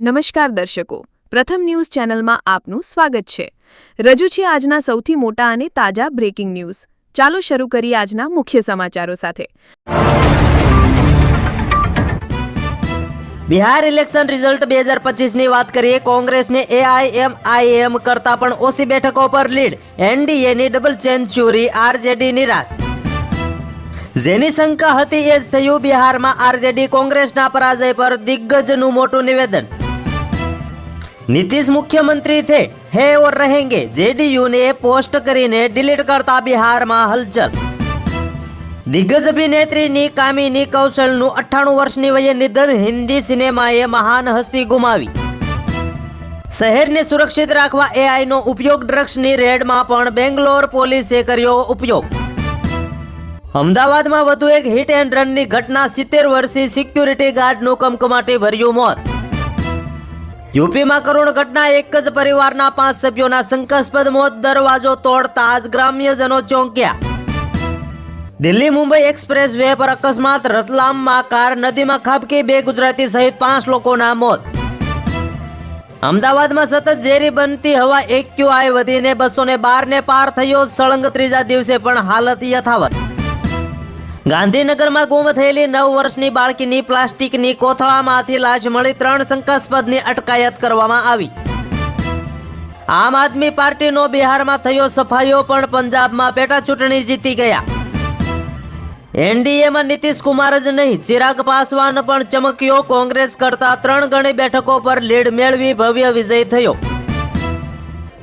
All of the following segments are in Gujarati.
નમસ્કાર દર્શકો. પ્રથમ ન્યૂઝ ચેનલમાં આપનું સ્વાગત છે. રજૂ છે આજના સૌથી મોટા અને તાજા બ્રેકિંગ ન્યૂઝ ચાલો શરૂ કરીએ આજના મુખ્ય સમાચારો સાથે. બિહાર ઇલેક્શન રિઝલ્ટ બે હજાર પચીસની વાત કરીએ, કોંગ્રેસને એઆઈએમઆઈએમ કરતાં પણ ઓછી બેઠકો પર લીડ. એનડીએની ડબલ સેન્ચુરી આરજેડી નિરાશ. જેની શંકા હતી એ જ થયું, બિહારમાં આરજેડી કોંગ્રેસના પરાજય પર દિગ્ગજનું મોટું નિવેદન. નીતિશ મુખ્યમંત્રી થે, હે ઓર રહેંગે. જેડીયુને પોસ્ટ કરીને ડિલીટ કરતા બિહારમાં હલચલ. દિગ્ગજ અભિનેત્રીની કામિની કૌશલનું અઠ્ઠાણું વર્ષની વયે નિધન હિન્દી સિનેમાએ મહાન હસ્તી ગુમાવી. શહેરને સુરક્ષિત રાખવા એઆઈનો ઉપયોગ ડ્રગ્સની રેડમાં પણ બેંગ્લોર પોલીસે કર્યો ઉપયોગ. અમદાવાદમાં વધુ એક હિટ એન્ડ રનની ઘટના સિત્તેર વર્ષીય સિક્યુરિટી ગાર્ડનું કમકમાટી ભર્યું મોત. યુપીમાં કરુણ ઘટના, એક જ પરિવારના પાંચ સભ્યોના શંકાસ્પદ મોત, દરવાજો તોડતા આજ ગ્રામ્યજનો ચોંક્યા. દિલ્હી મુંબઈ એક્સપ્રેસ વે પર અકસ્માત, રતલામમાં કાર નદીમાં ખાબકી, બે ગુજરાતી સહિત પાંચ લોકોના મોત. અમદાવાદમાં સતત ઝેરી બનતી હવા એક્યુઆઈ વધીને બસો ને બાર ને પાર થયો, સળંગ ત્રીજા દિવસે પણ હાલત યથાવત. ગાંધીનગરમાં ગુમ થયેલી નવ વર્ષની બાળકીની પ્લાસ્ટિકની કોથળામાંથી લાશ મળી ત્રણ શંકાસ્પદની અટકાયત કરવામાં આવી. આમ આદમી પાર્ટીનો બિહારમાં થયો સફાયો પણ પંજાબમાં પેટા ચૂંટણી જીતી ગયા. એનડીએમાં નીતિશ કુમાર જ નહીં, ચિરાગ પાસવાન પણ ચમક્યો કોંગ્રેસ કરતા ત્રણ ગણી બેઠકો પર લીડ મેળવી ભવ્ય વિજય થયો.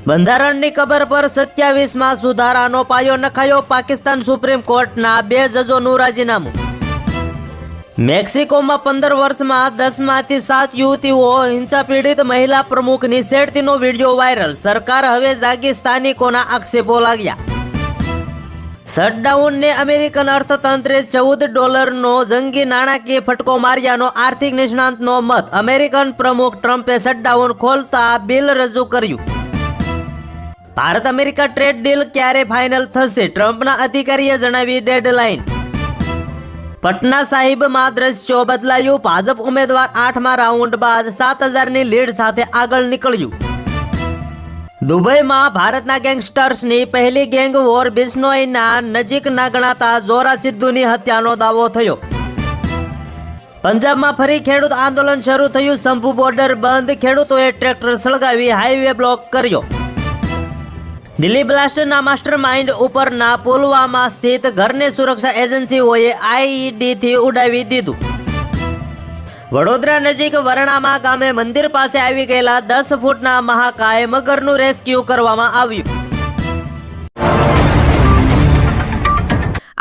બંધારણની કબર પર સત્યાવીસમાં સુધારાનો પાયો નખાયો પાકિસ્તાન સુપ્રીમ કોર્ટના બે જજોનું રાજીનામું. મેક્સિકોમાં પંદર વર્ષમાં દસમાંથી સાત યુવતીઓ હિંસા પીડિત મહિલા પ્રમુખની શેડતીનો વીડિયો વાયરલ. સરકાર હવે જાગી સ્થાનિકોના આક્ષેપો લાગ્યા. શટડાઉનને અમેરિકન અર્થતંત્રે ચૌદ ડોલરનો જંગી નાણાકીય ફટકો માર્યાનો આર્થિક નિષ્ણાંતનો મત. અમેરિકન પ્રમુખ ટ્રમ્પે શટડાઉન ખોલતા બિલ રજૂ કર્યું. ભારત અમેરિકા ટ્રેડ ડીલ ક્યારે ફાઇનલ થશે? ટ્રમ્પના અધિકારીએ જણાવી ડેડલાઇન. પટના સાહિબમાં દ્રશ્યો બદલાયું. ભાજપ ઉમેદવાર આઠમા રાઉન્ડ બાદ સાત હજારની લીડ સાથે આગળ નીકળ્યું. દુબઈમાં ભારતના ગેંગસ્ટર્સની પહેલી ગેંગ વોર બિશ્નોઈના નજીકના ગણાતા જોરા સિદ્ધુની હત્યાનો દાવો થયો. પંજાબમાં ફરી ખેડૂત આંદોલન શરૂ થયું. શંભુ બોર્ડર બંધ. ખેડૂતોએ ટ્રેક્ટર સળગાવી હાઈવે બ્લોક કર્યો. દિલ્હી બ્લાસ્ટના માસ્ટર માઇન્ડ ઉપરના પુલવામા સ્થિત ઘરની સુરક્ષા એજન્સીઓએ આઈઈડીથી ઉડાવી દીધું. વડોદરા નજીક વરણામા ગામે મંદિર પાસે આવી ગયેલા દસ ફૂટના મહાકાય મગરનું રેસ્ક્યુ કરવામાં આવ્યું.